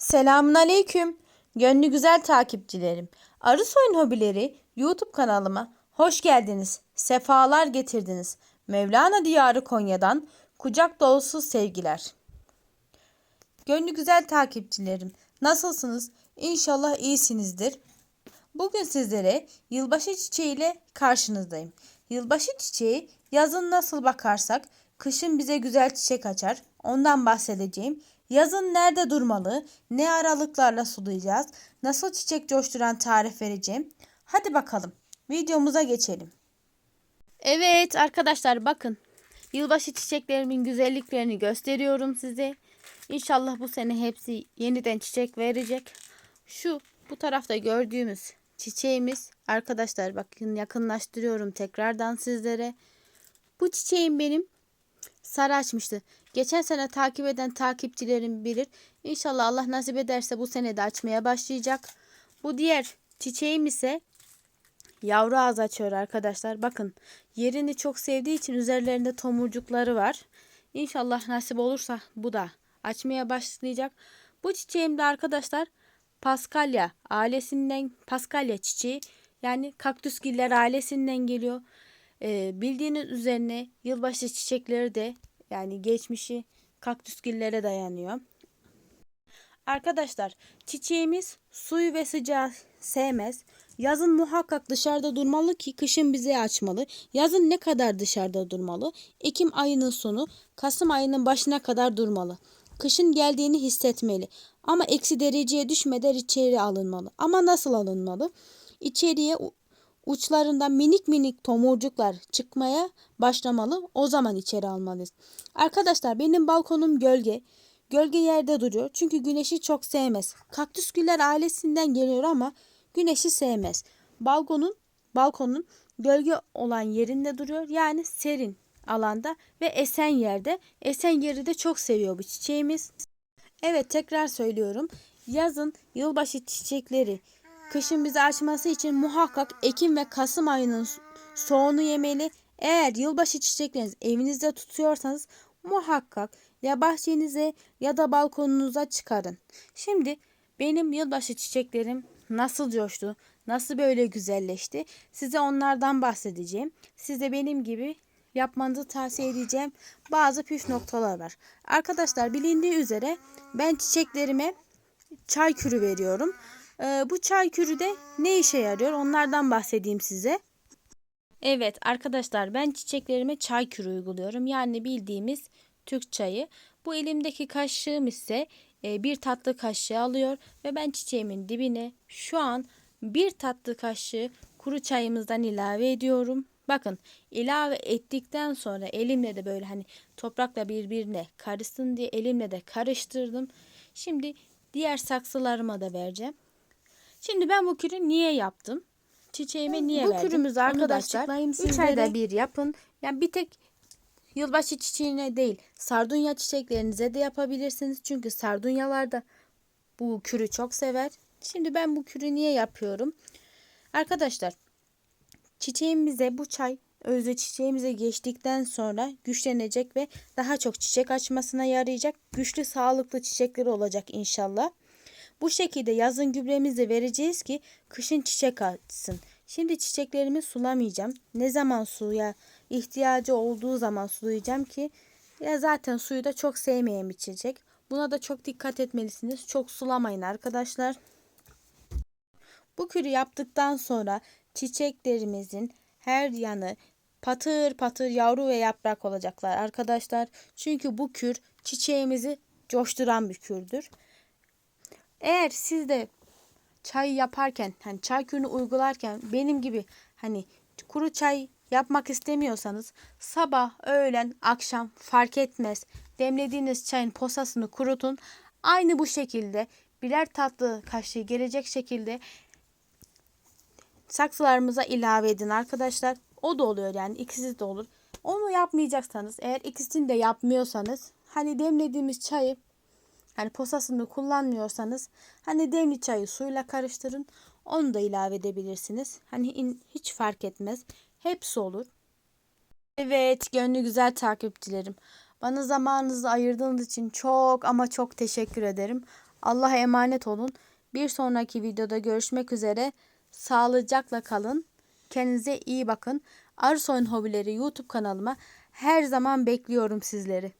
Selamun aleyküm. Gönlü güzel takipçilerim. Arı Soyun Hobileri YouTube kanalıma hoş geldiniz. Sefalar getirdiniz. Mevlana Diyarı Konya'dan kucak dolusu sevgiler. Gönlü güzel takipçilerim. Nasılsınız? İnşallah iyisinizdir. Bugün sizlere yılbaşı çiçeği ile karşınızdayım. Yılbaşı çiçeği yazın nasıl bakarsak kışın bize güzel çiçek açar. Ondan bahsedeceğim. Yazın nerede durmalı, ne aralıklarla sulayacağız, nasıl çiçek coşturan tarif vereceğim. Hadi bakalım videomuza geçelim. Evet arkadaşlar bakın. Yılbaşı çiçeklerimin güzelliklerini gösteriyorum size. İnşallah bu sene hepsi yeniden çiçek verecek. Şu bu tarafta gördüğümüz çiçeğimiz arkadaşlar bakın yakınlaştırıyorum tekrardan sizlere. Bu çiçeğim benim sarı açmıştı. Geçen sene takip eden takipçilerim bilir. İnşallah Allah nasip ederse bu sene de açmaya başlayacak. Bu diğer çiçeğim ise yavru ağız açıyor arkadaşlar. Bakın yerini çok sevdiği için üzerlerinde tomurcukları var. İnşallah nasip olursa bu da açmaya başlayacak. Bu çiçeğim de arkadaşlar Paskalya ailesinden Paskalya çiçeği yani kaktüsgiller ailesinden geliyor. Ee, bildiğiniz üzerine yılbaşı çiçekleri de yani geçmişi kaktüsgillere dayanıyor. Arkadaşlar çiçeğimiz suyu ve sıcağı sevmez. Yazın muhakkak dışarıda durmalı ki kışın bize açmalı. Yazın ne kadar dışarıda durmalı? Ekim ayının sonu, Kasım ayının başına kadar durmalı. Kışın geldiğini hissetmeli. Ama eksi dereceye düşmeden içeri alınmalı. Ama nasıl alınmalı? İçeriye uçlarından minik minik tomurcuklar çıkmaya başlamalı. O zaman içeri almalıyız. Arkadaşlar benim balkonum gölge. Gölge yerde duruyor. Çünkü güneşi çok sevmez. Kaktüs güller ailesinden geliyor ama güneşi sevmez. Balkonun balkonun gölge olan yerinde duruyor. Yani serin alanda ve esen yerde. Esen yeri de çok seviyor bu çiçeğimiz. Evet tekrar söylüyorum. Yazın yılbaşı çiçekleri kışın bizi açması için muhakkak Ekim ve Kasım ayının soğunu yemeli. Eğer yılbaşı çiçeklerinizi evinizde tutuyorsanız muhakkak ya bahçenize ya da balkonunuza çıkarın. Şimdi benim yılbaşı çiçeklerim nasıl coştu, nasıl böyle güzelleşti size onlardan bahsedeceğim. Size benim gibi yapmanızı tavsiye edeceğim bazı püf noktalar var. Arkadaşlar bilindiği üzere ben çiçeklerime çay kürü veriyorum. Ee, bu çay kürü de ne işe yarıyor onlardan bahsedeyim size. Evet arkadaşlar ben çiçeklerime çay kürü uyguluyorum. Yani bildiğimiz Türk çayı. Bu elimdeki kaşığım ise e, bir tatlı kaşığı alıyor ve ben çiçeğimin dibine şu an bir tatlı kaşığı kuru çayımızdan ilave ediyorum. Bakın ilave ettikten sonra elimle de böyle hani toprakla birbirine karışsın diye elimle de karıştırdım. Şimdi diğer saksılarıma da vereceğim. Şimdi ben bu kürü niye yaptım? Çiçeğime niye bu verdim? kürümüzü arkadaşlar 3 ayda bir yapın. Yani bir tek yılbaşı çiçeğine değil sardunya çiçeklerinize de yapabilirsiniz. Çünkü sardunyalar da bu kürü çok sever. Şimdi ben bu kürü niye yapıyorum? Arkadaşlar çiçeğimize bu çay özde çiçeğimize geçtikten sonra güçlenecek ve daha çok çiçek açmasına yarayacak. Güçlü sağlıklı çiçekleri olacak inşallah. Bu şekilde yazın gübremizi vereceğiz ki kışın çiçek açsın. Şimdi çiçeklerimi sulamayacağım. Ne zaman suya ihtiyacı olduğu zaman sulayacağım ki ya zaten suyu da çok sevmeyen bir çiçek. Buna da çok dikkat etmelisiniz. Çok sulamayın arkadaşlar. Bu kürü yaptıktan sonra çiçeklerimizin her yanı patır patır yavru ve yaprak olacaklar arkadaşlar. Çünkü bu kür çiçeğimizi coşturan bir kürdür. Eğer siz de çay yaparken hani çay kürünü uygularken benim gibi hani kuru çay yapmak istemiyorsanız sabah, öğlen, akşam fark etmez. Demlediğiniz çayın posasını kurutun. Aynı bu şekilde birer tatlı kaşığı gelecek şekilde saksılarımıza ilave edin arkadaşlar. O da oluyor yani ikisi de olur. Onu yapmayacaksanız eğer ikisini de yapmıyorsanız hani demlediğimiz çayı hani posasını kullanmıyorsanız hani demli çayı suyla karıştırın. Onu da ilave edebilirsiniz. Hani in, hiç fark etmez. Hepsi olur. Evet gönlü güzel takipçilerim. Bana zamanınızı ayırdığınız için çok ama çok teşekkür ederim. Allah'a emanet olun. Bir sonraki videoda görüşmek üzere. Sağlıcakla kalın. Kendinize iyi bakın. Arsoy'un hobileri YouTube kanalıma her zaman bekliyorum sizleri.